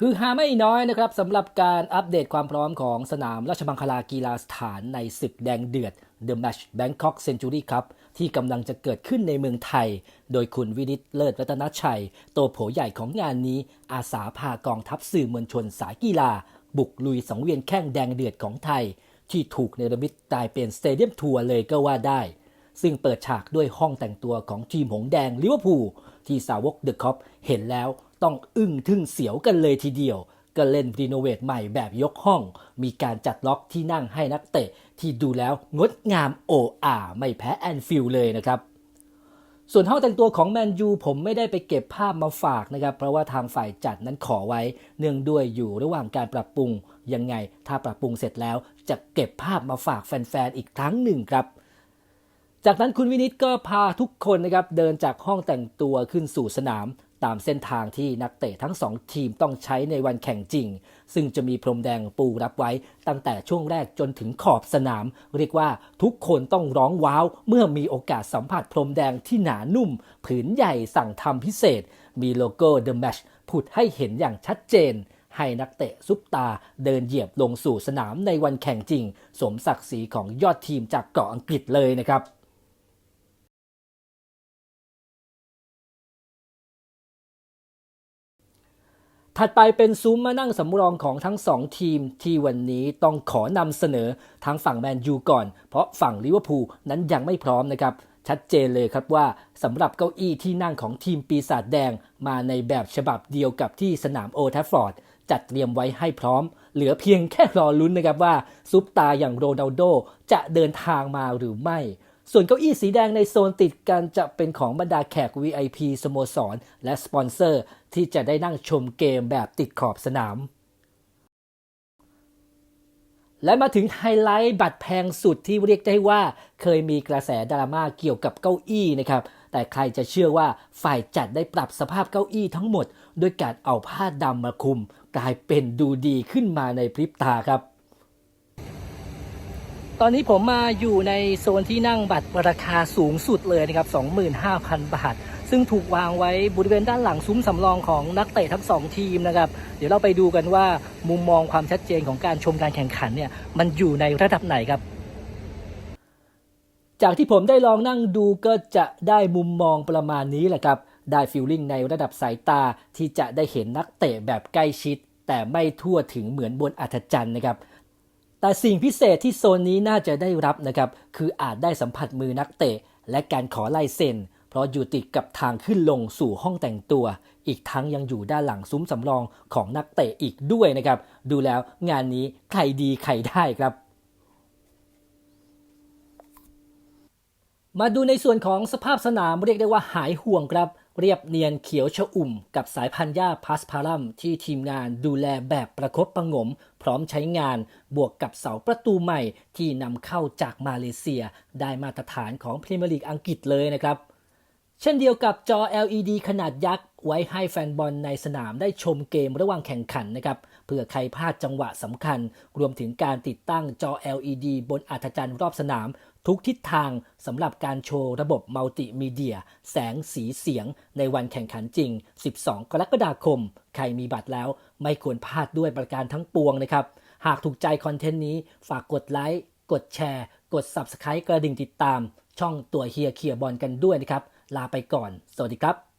คือฮาไม่น้อยนะครับสำหรับการอัปเดตความพร้อมของสนามราชบังคลากีฬาสถานในศึกแดงเดือด The Match Bangkok Century Cup ที่กำลังจะเกิดขึ้นในเมืองไทย โดยคุณวินิตเลิศรัตนชัยโตโผใหญ่ของงานนี้ อาสาพากองทัพสื่อมวลชนสายกีฬา บุกลุยสังเวียนแข่งแดงเดือดของไทย ที่ถูกเนรมิตกลายเป็นสเตเดียมทัวร์เลยก็ว่าได้ ซึ่งเปิดฉากด้วยห้องแต่งตัวของทีมหงแดงลิเวอร์พูลที่สาวกเดอะคอปเห็นแล้ว ต้องอึ้งทึ่งเสียวกันเลยทีเดียว ก็เล่นรีโนเวทใหม่แบบยกห้อง มีการจัดล็อกที่นั่งให้นักเตะ ที่ดูแล้วงดงามโออาไม่แพ้แอนฟิลเลยนะครับส่วนห้องแต่งตัวของแมนยูผมไม่ได้ไปเก็บภาพมาฝากนะครับ เพราะว่าทางฝ่ายจัดนั้นขอไว้ เนื่องด้วยอยู่ระหว่างการปรับปรุง ยังไงถ้าปรับปรุงเสร็จแล้วจะเก็บภาพมาฝากแฟนๆ อีกครั้งหนึ่งครับ จากนั้นคุณวินิตก็พาทุกคนนะครับเดินจากห้องแต่งตัวขึ้นสู่สนาม ตามเส้นทางที่นักเตะทั้งสองทีมต้องใช้ในวันแข่งจริง ซึ่งจะมีพรมแดงปูรับไว้ตั้งแต่ช่วงแรกจนถึงขอบสนาม เรียกว่าทุกคนต้องร้องว้าว เมื่อมีโอกาสสัมผัสพรมแดงที่หนานุ่ม ผืนใหญ่สั่งทำพิเศษ มีโลโก้ The Match ผุดให้เห็นอย่างชัดเจนให้นักเตะซุปตาเดินเหยียบลงสู่สนามในวันแข่งจริง สมศักดิ์ศรีของยอดทีมจากเกาะอังกฤษเลยนะครับ ถัดไปเป็นซุ้มมานั่งสำรองของทั้งสองทีมที่วันนี้ต้องขอนำเสนอทางฝั่งแมนยูก่อน เพราะฝั่งลิเวอร์พูลนั้นยังไม่พร้อมนะครับ ชัดเจนเลยครับว่าสำหรับเก้าอี้ที่นั่งของทีมปีศาจแดง มาในแบบฉบับเดียวกับที่สนามโอทัฟฟอร์ดจัดเตรียมไว้ให้พร้อม เหลือเพียงแค่รอลุ้นนะครับว่าซุปตาอย่างโรนัลโดจะเดินทางมาหรือไม่ ส่วนเก้าอี้สีแดงในโซนติดกันจะเป็นของบรรดาแขก VIP สโมสร และสปอนเซอร์ ที่จะได้นั่งชมเกมแบบติดขอบสนาม และมาถึงไฮไลท์บัตรแพงสุดที่เรียกได้ว่า เคยมีกระแสดราม่าเกี่ยวกับเก้าอี้นะครับ แต่ใครจะเชื่อว่าฝ่ายจัดได้ปรับสภาพเก้าอี้ทั้งหมด ด้วยการเอาผ้าดำมาคลุม กลายเป็นดูดีขึ้นมาในพริบตาครับ ตอนนี้ผมมาอยู่ในโซนที่นั่งบัตรราคาสูงสุดเลยนะครับ 25,000 บาท ซึ่งถูกวางไว้บริเวณด้านหลังซุ้มสำรองของนักเตะทั้งสองทีมนะครับ เดี๋ยวเราไปดูกันว่ามุมมองความชัดเจนของการชมการแข่งขันเนี่ยมันอยู่ในระดับไหนครับ จากที่ผมได้ลองนั่งดูก็จะได้มุมมองประมาณนี้แหละครับ ได้ฟิลลิ่งในระดับสายตาที่จะได้เห็นนักเตะแบบใกล้ชิด แต่ไม่ทั่วถึงเหมือนบนอัธจันทร์นะครับ แต่สิ่งพิเศษที่โซนนี้น่าจะได้รับนะครับ คืออาจได้สัมผัสมือนักเตะ และการขอลายเซ็น เพราะอยู่ติดกับทางขึ้นลงสู่ห้องแต่งตัว อีกทั้งยังอยู่ด้านหลังซุ้มสำรองของนักเตะอีกด้วยนะครับ ดูแล้วงานนี้ใครดีใครได้ครับมาดูในส่วนของสภาพสนามเรียกได้ว่าหายห่วงครับ เรียบเนียนเขียวชอุ่มกับสายพันธุ์หญ้าพาสพารัมที่ทีมงานดูแลแบบประคบประงม พร้อมใช้งานบวกกับเสาประตูใหม่ที่นำเข้าจากมาเลเซีย ได้มาตรฐานของพรีเมียร์ลีกอังกฤษเลยนะครับ เช่นเดียวกับจอ LED ขนาดยักษ์ไว้ให้แฟนบอลในสนามได้ชมเกมระหว่างแข่งขันนะครับเพื่อใครพลาดจังหวะสำคัญ รวมถึงการติดตั้งจอ LED บนอัธจันทร์รอบสนาม ทุกทิศทางสำหรับการโชว์ระบบมัลติมีเดีย แสงสีเสียง ในวันแข่งขันจริง 12 กรกฎาคม ใครมีบัตรแล้วไม่ควรพลาดด้วยประการทั้งปวงนะครับ หากถูกใจคอนเทนต์นี้ฝากกดไลค์ กดแชร์ กด Subscribe กระดิ่งติดตาม ช่องตัวเฮียเคียบอลกันด้วยนะครับ ลาไปก่อน สวัสดีครับ